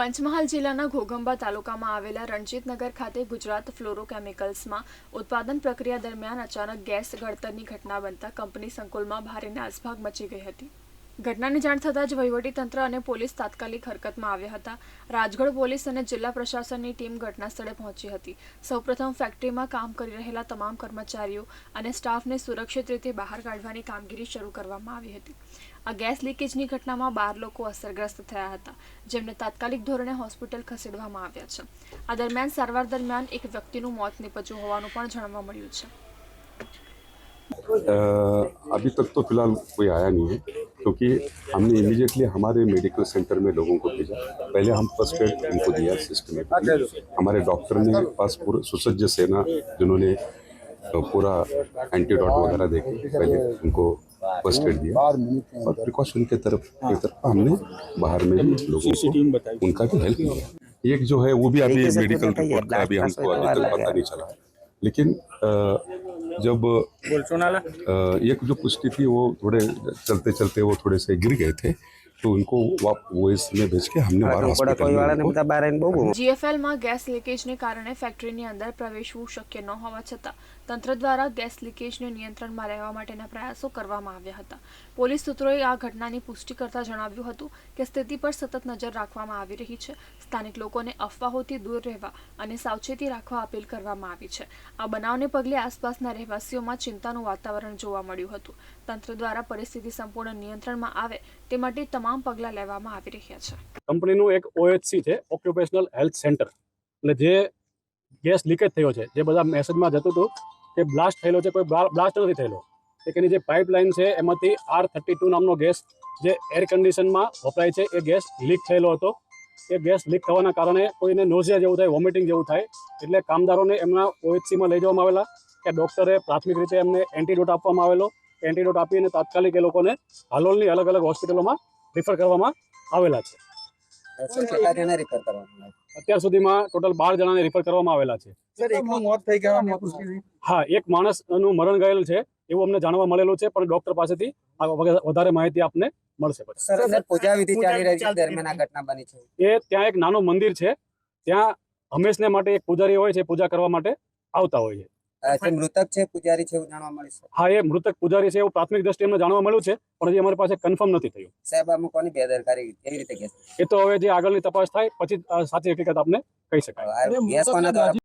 પંચમહાલ જિલ્લાના ઘોગંબા તાલુકામાં આવેલા રણજીતનગર ખાતે ગુજરાત ફ્લોરોકેમિકલ્સમાં ઉત્પાદન પ્રક્રિયા દરમિયાન અચાનક ગેસ ગળતરની ઘટના બનતા કંપની સંકુલમાં ભારે નાસભાગ મચી ગઈ હતી. ઘટનાની જાણ થતાં જ વહીવટી તંત્ર અને પોલીસ તાત્કાલિક હરકતમાં આવ્યા હતા. રાજગઢ પોલીસ અને જિલ્લા પ્રશાસનની ટીમ ઘટનાસ્થળે પહોંચી હતી. સૌપ્રથમ ફેક્ટરીમાં કામ કરી રહેલા તમામ કર્મચારીઓ અને સ્ટાફને સુરક્ષિત રીતે બહાર કાઢવાની કામગીરી શરૂ કરવામાં આવી હતી. આ ગેસ લીકેજની ઘટનામાં બાર લોકો અસરગ્રસ્ત થયા હતા, જેમને તાત્કાલિક ધોરણે હોસ્પિટલ ખસેડવામાં આવ્યા છે. આ દરમિયાન સારવાર દરમિયાન એક વ્યક્તિનું મોત નિપજ્યું હોવાનું પણ જાણવા મળ્યું છે. અભી તક તો ફિલહાલ કોઈ આયા નહીં क्योंकि हमने इमीडिएटली हमारे मेडिकल सेंटर में लोगों को भेजा। पहले हम फ़र्स्ट एड उनको दिया सिस्टमेटिकली हमारे डॉक्टर ने पास पूरा सुसज्ज सेना जिन्होंने अ, पूरा एंटीडॉट वगैरह देके पहले उनको फ़र्स्ट एड दिया। और प्रिकॉशन के तरफ़ की तरफ़ हमने बाहर में भी लोगों को उनका भी हेल्प किया। एक जो है वो भी अभी मेडिकल रिपोर्ट का अभी हमको अभी तक पता नहीं चला। लेकिन जब एक जो पुष्टि थी वो थोड़े चलते चलते वो थोड़े से गिर गए थे। तो उनको वाप- वो इसमें भेज के हमने बाहर हॉस्पिटल કોઈ में વાળાને उनको બધા બહાર આવીને બહુ બહુ જીએફએલમાં ગેસ લીકેજને કારણે ફેક્ટરીની અંદર પ્રવેશવું શક્ય ન હોવા છતાં તંત્ર દ્વારા ગેસ લીકેજને નિયંત્રણમાં રહેવા માટેના પ્રયાસો કરવામાં આવ્યા હતા પોલીસ સૂત્રોએ આ ઘટનાની પુષ્ટિ કરતા જણાવ્યું હતું કે સ્થિતિ પર સતત નજર રાખવામાં આવી રહી છે સ્થાનિક લોકોને અફવાઓથી દૂર રહેવા અને સાવચેતી રાખવા અપીલ કરવામાં આવી છે આ બનાવને પગલે આસપાસના રહેવાસીઓમાં ચિંતાનું વાતાવરણ જોવા મળ્યું હતું તંત્ર દ્વારા પરિસ્થિતિ સંપૂર્ણ નિયંત્રણમાં આવે તે માટે તમામ પગલાં લેવામાં આવી રહ્યા છે. કંપનીનું એક ઓએચસી છે ઓક્યુપેશનલ હેલ્થ સેન્ટર એટલે જે ગેસ લીકેજ થયો છે, જે બધા મેસેજમાં જતું હતું કે બ્લાસ્ટ થયેલો છે, કોઈ બ્લાસ્ટ નથી થયેલો. એની જે પાઇપલાઇન છે, એમાંથી આર થર્ટી ટુ નામનો ગેસ જે એર કન્ડિશનમાં વપરાય છે, એ ગેસ લીક થયેલો હતો. એ ગેસ લીક થવાના કારણે કોઈને નોઝિયા જેવું થાય વોમિટિંગ જેવું થાય, એટલે કામદારોને એમના ઓએચસીમાં લઈ જવામાં આવેલા કે ડૉક્ટરે પ્રાથમિક રીતે એમને એન્ટીડોટ આપવામાં આવેલો. એન્ટીડોટ આપીને તાત્કાલિક એ લોકોને હાલોલની અલગ અલગ હોસ્પિટલોમાં રિફર કરવામાં આવેલા છે. અત્યાર સુધીમાં ટોટલ બાર જણાને રિફર કરવામાં આવેલા છે. સર એકનું મોત થઈ ગયા પુષ્ટિ થઈ. હા એક માણસનું મરણ ગયેલું છે એવું અમને જાણવા મળેલું છે પણ ડોક્ટર પાસેથી વધારે માહિતી આપને મળશે પછી. સર અંદર પૂજા વિધિ ચાલી રહી છે દરમિયાન આ ઘટના બની છે. એ ત્યાં એક નાનું મંદિર છે ત્યાં હંમેશને માટે એક પૂજારી હોય છે પૂજા કરવા માટે આવતા હોય છે. જે મૃતક છે પૂજારી છે એવું જાણવા મળ્યું છે? હા એ મૃતક પૂજારી છે એવું પ્રાથમિક દ્રષ્ટિએ અમને જાણવા મળ્યું છે પણ હજી અમારી પાસે કન્ફર્મ નથી થયું. સાહેબ આમાં કોની બેદરકારી કેવી રીતે ગેસ એ તો હવે જે આગળની તપાસ થાય પછી સાચી હકીકત આપને કહી શકાય.